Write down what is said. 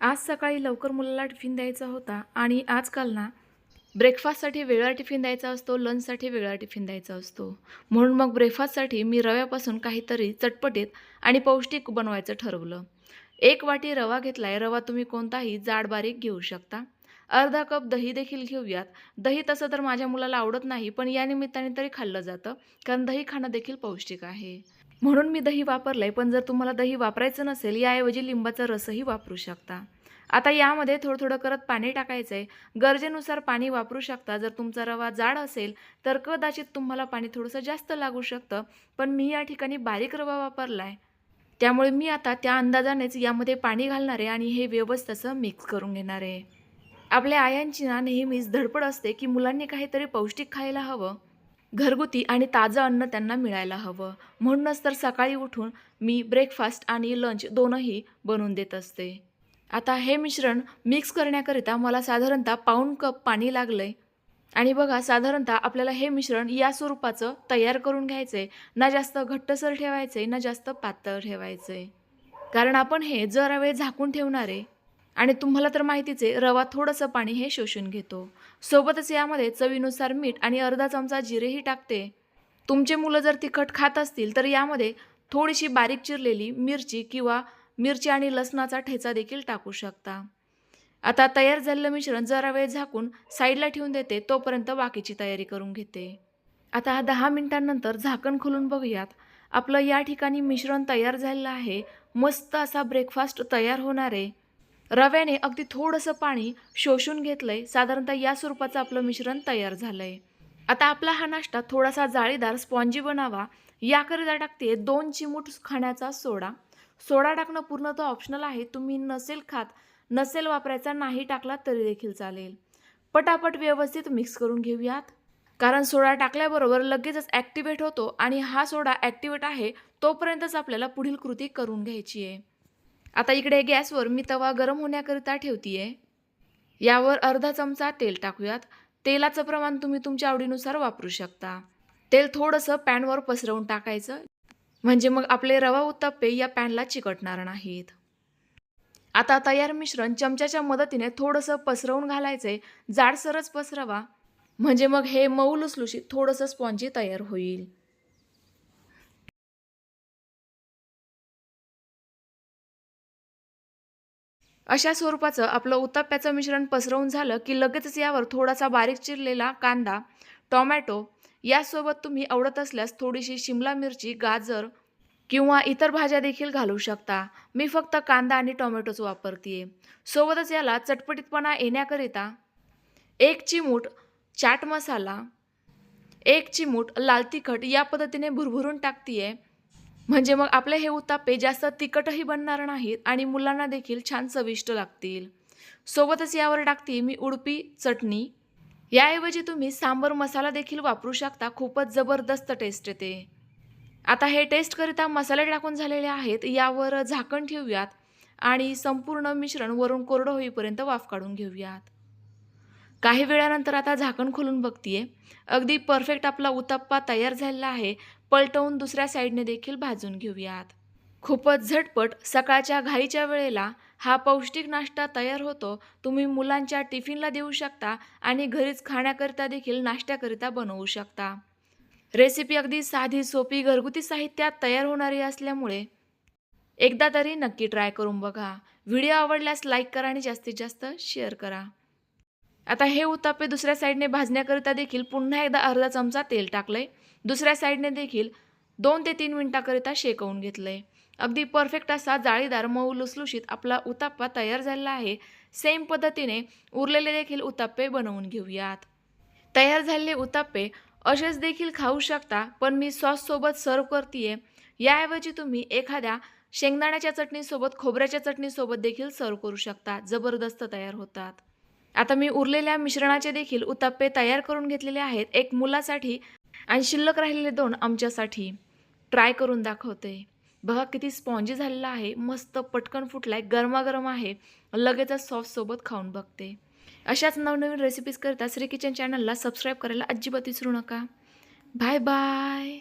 आज सकाळी लवकर मुलाला टिफिन द्यायचा होता आणि आजकाल ना ब्रेकफास्टसाठी वेगळा टिफिन द्यायचा असतो लंचसाठी वेगळा टिफिन द्यायचा असतो. म्हणून मग ब्रेकफास्टसाठी मी रव्यापासून काहीतरी चटपटीत आणि पौष्टिक बनवायचं ठरवलं. एक वाटी रवा घेतला आहे रवा तुम्ही कोणताही जाड बारीक घेऊ शकता. अर्धा कप दही देखील घेऊयात. दही तसं तर माझ्या मुलाला आवडत नाही पण या निमित्ताने तरी खाल्लं जातं कारण दही खाणं देखील पौष्टिक आहे. म्हणून मी दही वापरलं आहे पण जर तुम्हाला दही वापरायचं नसेल याऐवजी लिंबाचा रसही वापरू शकता. आता यामध्ये थोडं थोडं करत पाणी टाकायचं आहे गरजेनुसार पाणी वापरू शकता. जर तुमचा रवा जाड असेल तर कदाचित तुम्हाला पाणी थोडंसं जास्त लागू शकतं पण मी या ठिकाणी बारीक रवा वापरला आहे त्यामुळे मी आता त्या अंदाजानेच यामध्ये पाणी घालणार आहे आणि हे व्यवस्थित मिक्स करून घेणार. आहे आपल्या आयांची ना नेहमीच धडपड असते की मुलांनी काहीतरी पौष्टिक खायला हवं. घरगुती आणि ताजं अन्न त्यांना मिळायला हवं. म्हणूनच तर सकाळी उठून मी ब्रेकफास्ट आणि लंच दोनही बनवून देत असते. आता हे मिश्रण मिक्स करण्याकरिता मला साधारणतः पाऊण कप पाणी लागलं आहे आणि बघा साधारणतः आपल्याला हे मिश्रण या स्वरूपाचं तयार करून घ्यायचं आहे ना जास्त घट्टसर ठेवायचं आहे ना जास्त पातळ ठेवायचं आहे कारण आपण हे जरा वेळ झाकून ठेवणार आहे. आणि तुम्हाला तर माहितीच आहे रवा थोडंसं पाणी हे शोषून घेतो. सोबतच यामध्ये चवीनुसार मीठ आणि अर्धा चमचा जिरेही टाकते. तुमचे मुलं जर तिखट खात असतील तर यामध्ये थोडीशी बारीक चिरलेली मिरची किंवा मिरची आणि लसणाचा ठेचा देखील टाकू शकता. आता तयार झालेलं मिश्रण जरा वेळ झाकून साईडला ठेवून देते तोपर्यंत बाकीची तयारी करून घेते. आता दहा मिनिटांनंतर झाकण खोलून बघूयात. आपलं या ठिकाणी मिश्रण तयार झालेलं आहे. मस्त असा ब्रेकफास्ट तयार होणार आहे. रव्याने अगदी थोडंसं पाणी शोषून घेतलंय. साधारणतः या स्वरूपाचं आपलं मिश्रण तयार झालंय. आता आपला हा नाश्ता थोडासा जाळीदार स्पॉन्जी बनावा. याकरिता टाकते दोन चिमूट खाण्याचा सोडा. सोडा टाकणं पूर्णतः ऑप्शनल आहे. तुम्ही नसेल खात नसेल वापरायचा नाही टाकला तरी देखील चालेल. पटापट व्यवस्थित मिक्स करून घेऊयात. कारण सोडा टाकल्याबरोबर लगेचच ॲक्टिवेट होतो आणि हा सोडा ॲक्टिवेट आहे तोपर्यंतच आपल्याला पुढील कृती करून घ्यायची आहे. आता इकडे गॅसवर मी तवा गरम होण्याकरिता ठेवतीये. यावर अर्धा चमचा तेल टाकूयात. तेलाचं प्रमाण तुम्ही तुमच्या आवडीनुसार वापरू शकता. तेल थोडंसं पॅनवर पसरवून टाकायचं. म्हणजे मग आपले रवा उत्तप्पे या पॅनला चिकटणार नाहीत. आता तयार मिश्रण चमच्याच्या मदतीने थोडंसं पसरवून घालायचंय. जाडसरच पसरवा. म्हणजे मग हे मऊ लुसलुशीत थोडंसं स्पॉन्जी तयार होईल. अशा स्वरूपाचं आपलं उत्तप्प्याचं मिश्रण पसरवून झालं की लगेचच यावर थोडासा बारीक चिरलेला कांदा टोमॅटो यासोबत तुम्ही आवडत असल्यास थोडीशी शिमला मिरची गाजर किंवा इतर भाज्या देखील घालू शकता. मी फक्त कांदा आणि टोमॅटोच वापरते सोबतच याला चटपटीतपणा येण्याकरिता एक चिमूट चाट मसाला एक चिमूट लाल तिखट या पद्धतीने भुरभुरून टाकतीये. म्हणजे मग आपले हे उत्तापे जास्त तिखटही बनणार नाहीत आणि मुलांना देखील छान चविष्ट लागतील. सोबतच यावर टाकते मी उडपी चटणी. याऐवजी तुम्ही सांबर मसाला देखील वापरू शकता. खूपच जबरदस्त टेस्ट येते. आता हे टेस्टकरिता मसाले टाकून झालेले आहेत. यावर झाकण ठेवूयात आणि संपूर्ण मिश्रण वरून कोरडं होईपर्यंत वाफ काढून घेऊयात. काही वेळानंतर आता झाकण खोलून बघतीये. अगदी परफेक्ट आपला उत्तप्पा तयार झालेला आहे. पलटवून दुसऱ्या साईडने देखील भाजून घेऊयात. खूपच झटपट सकाळच्या घाईच्या वेळेला हा पौष्टिक नाश्ता तयार होतो. तुम्ही मुलांच्या टिफिनला देऊ शकता आणि घरीच खाण्याकरिता देखील नाश्त्याकरिता बनवू शकता. रेसिपी अगदी साधी सोपी घरगुती साहित्यात तयार होणारी असल्यामुळे एकदा तरी नक्की ट्राय करून बघा. व्हिडिओ आवडल्यास लाईक करा आणि जास्तीत जास्त शेअर करा. आता हे उत्तापे दुसऱ्या साईडने भाजण्याकरिता देखील पुन्हा एकदा अर्धा चमचा तेल टाकलं आहे दुसऱ्या साईडने देखील दोन ते तीन मिनटाकरिता शेकवून घेतलं आहे अगदी परफेक्ट असा जाळीदार मऊ लुसलुशीत आपला उताप्पा तयार झालेला आहे. सेम पद्धतीने उरलेले देखील उताप्पे बनवून घेऊयात. तयार झालेले उताप्पे असेच देखील खाऊ शकता पण मी सॉससोबत सर्व करते याऐवजी तुम्ही एखाद्या शेंगदाण्याच्या चटणीसोबत खोबऱ्याच्या चटणीसोबत देखील सर्व करू शकता. जबरदस्त तयार होतात. आता मी उरलेल्या मिश्रणाचे देखील उताप्पे तयार करून घेतलेले आहेत. एक मुलासाठी आणि शिल्लक राहिलेले दोन आमच्यासाठी ट्राय करून दाखवते. बघा किती स्पॉन्जी झालेला आहे. मस्त पटकन फुटलाय. गरमागरम आहे. लगेचच सॉससोबत खाऊन बघते. अशाच नवनवीन रेसिपीज करता श्री किचन चॅनलला सबस्क्राईब करायला अजिबात विसरू नका. Bye bye